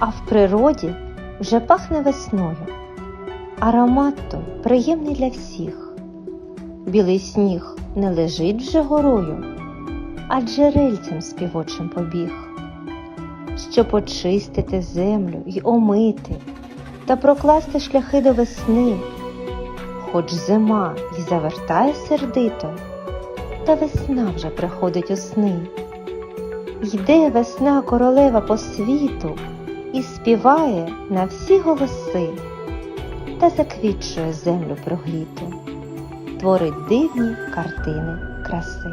а в природі вже пахне весною. Аромат той приємний для всіх. Білий сніг не лежить вже горою, а джерельцем співочим побіг. Щоб очистити землю й омити та прокласти шляхи до весни. Хоч зима й завертає сердито, та весна вже приходить у сни. Йде весна королева по світу і співає на всі голоси та заквітчує землю прогліту, творить дивні картини краси.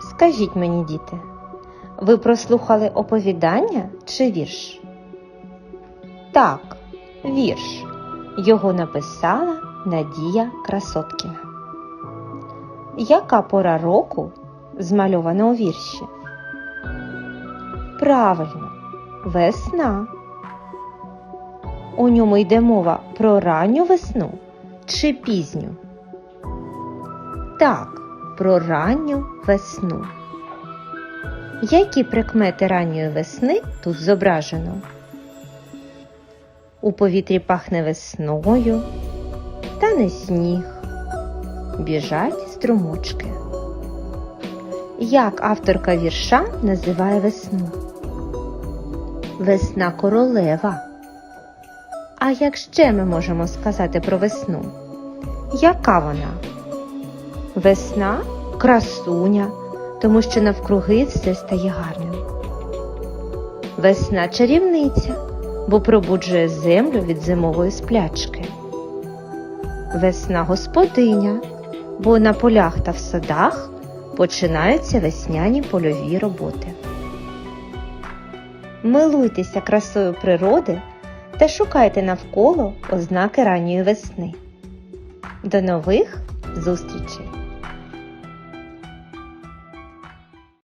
Скажіть мені, діти, ви прослухали оповідання чи вірш? Так, вірш. Його написала Надія Красоткіна. Яка пора року змальована у вірші? Правильно, весна. У ньому йде мова про ранню весну чи пізню? Так, про ранню весну. Які прикмети ранньої весни тут зображено? У повітрі пахне весною, та не сніг, біжать струмочки. Як авторка вірша називає весну? Весна королева. А як ще ми можемо сказати про весну? Яка вона? Весна красуня, тому що навкруги все стає гарним. Весна чарівниця, бо пробуджує землю від зимової сплячки. Весна господиня, бо на полях та в садах починаються весняні польові роботи. Милуйтеся красою природи та шукайте навколо ознаки ранньої весни. До нових зустрічей!